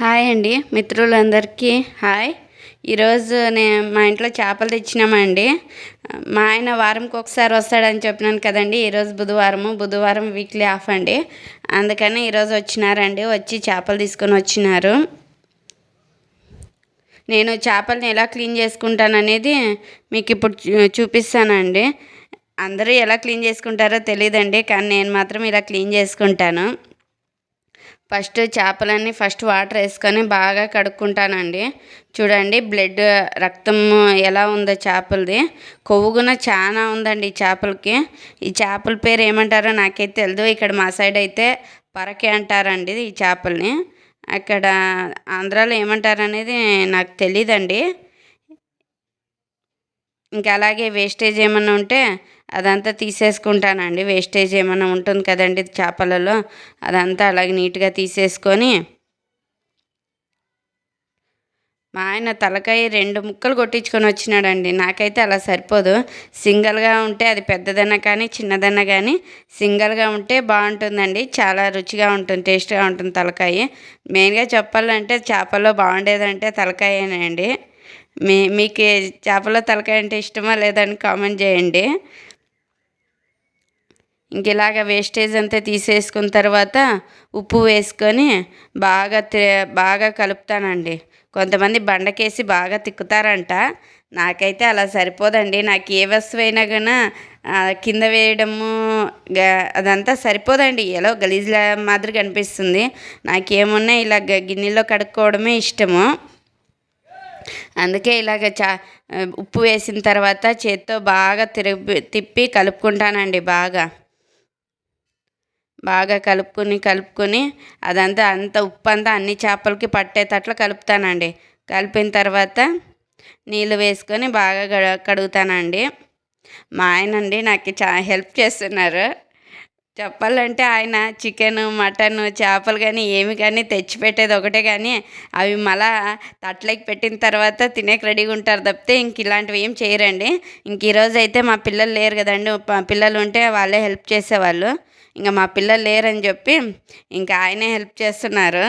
Hi అండి మిత్రులందరికీ hi. ఈరోజు నేను మా ఇంట్లో చేపలు తెచ్చినామండి. మా ఆయన వారంకి ఒకసారి వస్తాడని చెప్పినాను కదండి ఈరోజు బుధవారము బుధవారం వీక్లీ ఆఫ్ అండి. అందుకని ఈరోజు వచ్చినారండి వచ్చి చేపలు తీసుకొని వచ్చినారు. నేను చేపల్ని ఎలా క్లీన్ చేసుకుంటాను అనేది మీకు ఇప్పుడు చూ- చూపిస్తానండి. అందరూ ఎలా క్లీన్ చేసుకుంటారో తెలియదండి కానీ నేను మాత్రం ఇలా క్లీన్ చేసుకుంటాను. ఫస్ట్ చేపలన్నీ ఫస్ట్ వాటర్ వేసుకొని బాగా కడుక్కుంటానండి. చూడండి బ్లడ్ రక్తం ఎలా ఉందో చేపలది. కొవ్వు చాలా ఉందండి ఈ చేపలకి. ఈ చేపల పేరు ఏమంటారో నాకైతే తెలియదు ఇక్కడ మా సైడ్ అయితే పరకే అంటారండి ఈ చేపల్ని. అక్కడ ఆంధ్రాలో ఏమంటారనేది నాకు తెలియదండి ఇంకా అలాగే వేస్టేజ్ ఏమన్నా ఉంటే అదంతా తీసేసుకుంటానండి. వేస్టేజ్ ఏమైనా ఉంటుంది కదండి చేపలలో అదంతా అలాగే నీట్గా తీసేసుకొని మా ఆయన తలకాయ రెండు ముక్కలు కొట్టించుకొని వచ్చినాడండి. నాకైతే అలా సరిపోదు. సింగిల్గా ఉంటే అది పెద్దదన్నా కానీ చిన్నదన్నా కానీ సింగిల్గా ఉంటే బాగుంటుందండి. చాలా రుచిగా ఉంటుంది టేస్ట్గా ఉంటుంది తలకాయ. మెయిన్గా చెప్పాలంటే చేపల్లో బాగుండేదంటే తలకాయనండి మీ మీకు చేపలో చేపల తలకాయ అంటే ఇష్టమా లేదని కామెంట్ చేయండి. ఇంక ఇలాగ వేస్టేజ్ అంతా తీసేసుకున్న తర్వాత ఉప్పు వేసుకొని బాగా బాగా కలుపుతానండి. కొంతమంది బండకేసి బాగా తిక్కుతారంట. నాకైతే అలా సరిపోదండి. నాకు ఏ వస్తువు అయినా కానీ కింద వేయడము అదంతా సరిపోదండి. ఎలా గలీజ్లా మాదిరి కనిపిస్తుంది. నాకేమున్నా ఇలా గిన్నెలో కడుక్కోవడమే ఇష్టము. అందుకే ఇలాగ చా ఉప్పు వేసిన తర్వాత చేత్తో బాగా తిరిగి తిప్పి కలుపుకుంటానండి బాగా. బాగా కలుపుకొని కలుపుకొని అదంతా అంత ఉప్పు అంతా అన్ని చేపలకి పట్టేటట్లు కలుపుతానండి. కలిపిన తర్వాత నీళ్ళు వేసుకొని బాగా గడ- కడుగుతానండి. మా ఆయన అండి నాకు చా హెల్ప్ చేస్తున్నారు. చెప్పాలంటే ఆయన చికెన్ మటన్ చేపలు కానీ ఏమి కానీ తెచ్చిపెట్టేది ఒకటే కానీ అవి మళ్ళా తట్లకి పెట్టిన తర్వాత తినేకి రెడీగా ఉంటారు తప్పితే ఇంక ఇలాంటివి ఏం చేయరండి. ఇంక ఈరోజు అయితే మా పిల్లలు లేరు కదండి. మా పిల్లలు ఉంటే వాళ్ళే హెల్ప్ చేసేవాళ్ళు. ఇంకా మా పిల్లలు లేరని చెప్పి ఇంకా ఆయనే హెల్ప్ చేస్తున్నారు.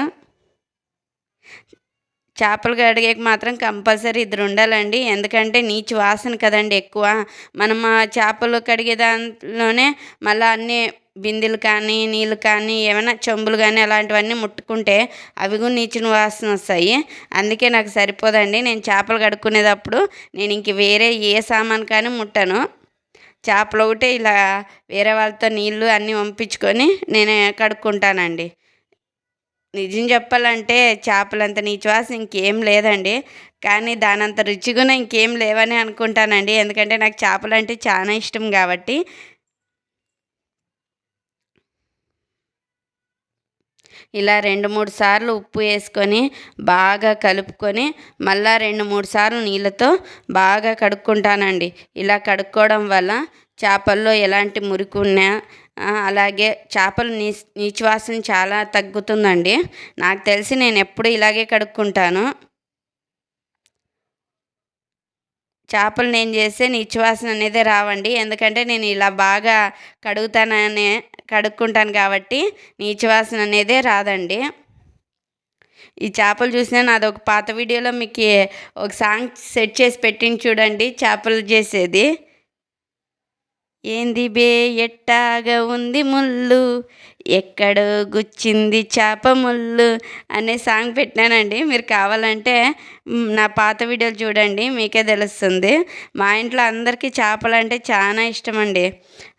చేపలు కడిగేకి మాత్రం కంపల్సరీ ఇద్దరు ఉండాలండి. ఎందుకంటే నీచు వాసన కదండి ఎక్కువ. మనం మా చేపలు కడిగే దాంట్లోనే మళ్ళీ అన్ని బిందెలు కానీ నీళ్ళు కానీ ఏమైనా చెంబులు కానీ అలాంటివన్నీ ముట్టుకుంటే అవి కూడా నీచిన వాసన వస్తాయి. అందుకే నాకు సరిపోదండి. నేను చేపలు కడుక్కునేటప్పుడు నేను ఇంక వేరే ఏ సామాన్ కానీ ముట్టను. చేపలు ఒకటే ఇలా వేరే వాళ్ళతో నీళ్ళు అన్నీ పంపించుకొని నేను కడుక్కుంటానండి. నిజం చెప్పాలంటే చేపలంత నీచువాసన ఇంకేం లేదండి. కానీ దానంత రుచి కూడా ఇంకేం లేవని అనుకుంటానండి. ఎందుకంటే నాకు చేపలు అంటే చాలా ఇష్టం కాబట్టి ఇలా రెండు మూడు సార్లు ఉప్పు వేసుకొని బాగా కలుపుకొని మళ్ళా రెండు మూడు సార్లు నీళ్ళతో బాగా కడుక్కుంటానండి. ఇలా కడుక్కోవడం వల్ల చేపల్లో ఎలాంటి మురికి ఉన్నా అలాగే చేపలు నీ నీచువాసన చాలా తగ్గుతుందండి. నాకు తెలిసి నేను ఎప్పుడు ఇలాగే కడుక్కుంటాను. చేపలు నేను చేస్తే నీచువాసన అనేది రావండి. ఎందుకంటే నేను ఇలా బాగా కడుగుతాననే కడుక్కుంటాను కాబట్టి నీచువాసన అనేది రాదండి. ఈ చేపలు చూసినా నాది ఒక పాత వీడియోలో మీకు ఒక సాంగ్ సెట్ చేసి పెట్టింది చూడండి చేపలు చేసేది. ఏంది బే ఎట్టాగా ఉంది ముళ్ళు? ఎక్కడో గుచ్చింది చేప ముళ్ళు అనే సాంగ్ పెట్టినానండి. మీరు కావాలంటే నా పాత వీడియోలు చూడండి మీకే తెలుస్తుంది. మా ఇంట్లో అందరికీ చేపలు అంటే చాలా ఇష్టం అండి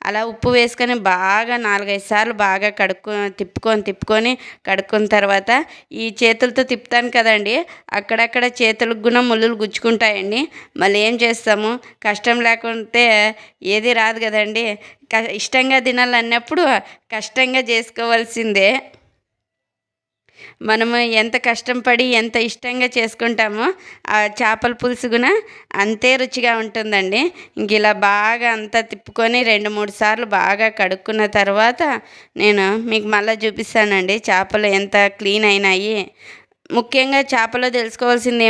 అలా ఉప్పు వేసుకొని బాగా నాలుగైదు సార్లు బాగా కడుక్కు తిప్పుకొని తిప్పుకొని కడుక్కున్న తర్వాత ఈ చేతులతో తిప్పుతాను కదండి. అక్కడక్కడ చేతులకు కూడా ముళ్ళులు గుచ్చుకుంటాయండి. మళ్ళీ ఏం చేస్తాము? కష్టం లేకుంటే ఏది రాదు కదండి. క ఇష్టంగా తినాలన్నప్పుడు కష్టంగా చేసుకోవాల్సిందే. మనము ఎంత కష్టపడి ఎంత ఇష్టంగా చేసుకుంటామో ఆ చేపల పులుసు కూడా అంతే రుచిగా ఉంటుందండి. ఇంక ఇలా బాగా అంతా తిప్పుకొని రెండు మూడు సార్లు బాగా కడుక్కున్న తర్వాత నేను మీకు మళ్ళీ చూపిస్తానండి. చేపలు ఎంత క్లీన్ అయినాయి. ముఖ్యంగా చేపలో తెలుసుకోవాల్సింది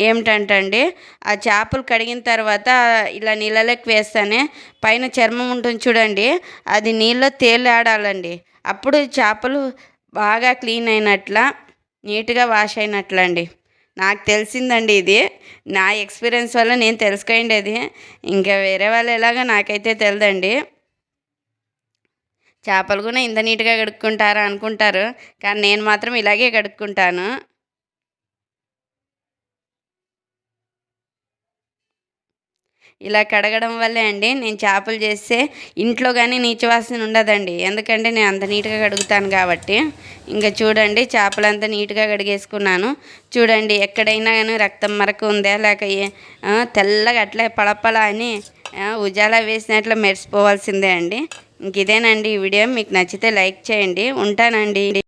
ఏమిటంటే అండి ఆ చేపలు కడిగిన తర్వాత ఇలా నీళ్ళలోకి వేస్తానే పైన చర్మం ఉంటుంది చూడండి. అది నీళ్ళలో తేలాడాలండి. అప్పుడు చేపలు బాగా క్లీన్ అయినట్ల నీట్గా వాష్ అయినట్లండి. నాకు తెలిసిందండి ఇది. నా ఎక్స్పీరియన్స్ వల్ల నేను తెలుసుకోండేది ఇంకా వేరే వాళ్ళు ఎలాగో నాకైతే తెలియదండి చేపలు కూడా ఇంత నీట్గా కడుక్కుంటారా అనుకుంటారు. కానీ నేను మాత్రం ఇలాగే కడుక్కుంటాను. ఇలా కడగడం వల్లే అండి నేను చేపలు చేస్తే ఇంట్లో కానీ నీచవాసన ఉండదండి. ఎందుకంటే నేను అంత నీట్గా కడుగుతాను కాబట్టి. ఇంకా చూడండి చేపలంతా నీట్గా కడిగేసుకున్నాను. చూడండి ఎక్కడైనా కానీ రక్తం మరక ఉందా లేక తెల్లగా అట్లే పళపళ అని ఉజాలా వేసినట్లు మెరిసిపోవాల్సిందే అండి. ఇంక ఇదేనండి ఈ వీడియో. మీకు నచ్చితే లైక్ చేయండి. ఉంటానండి.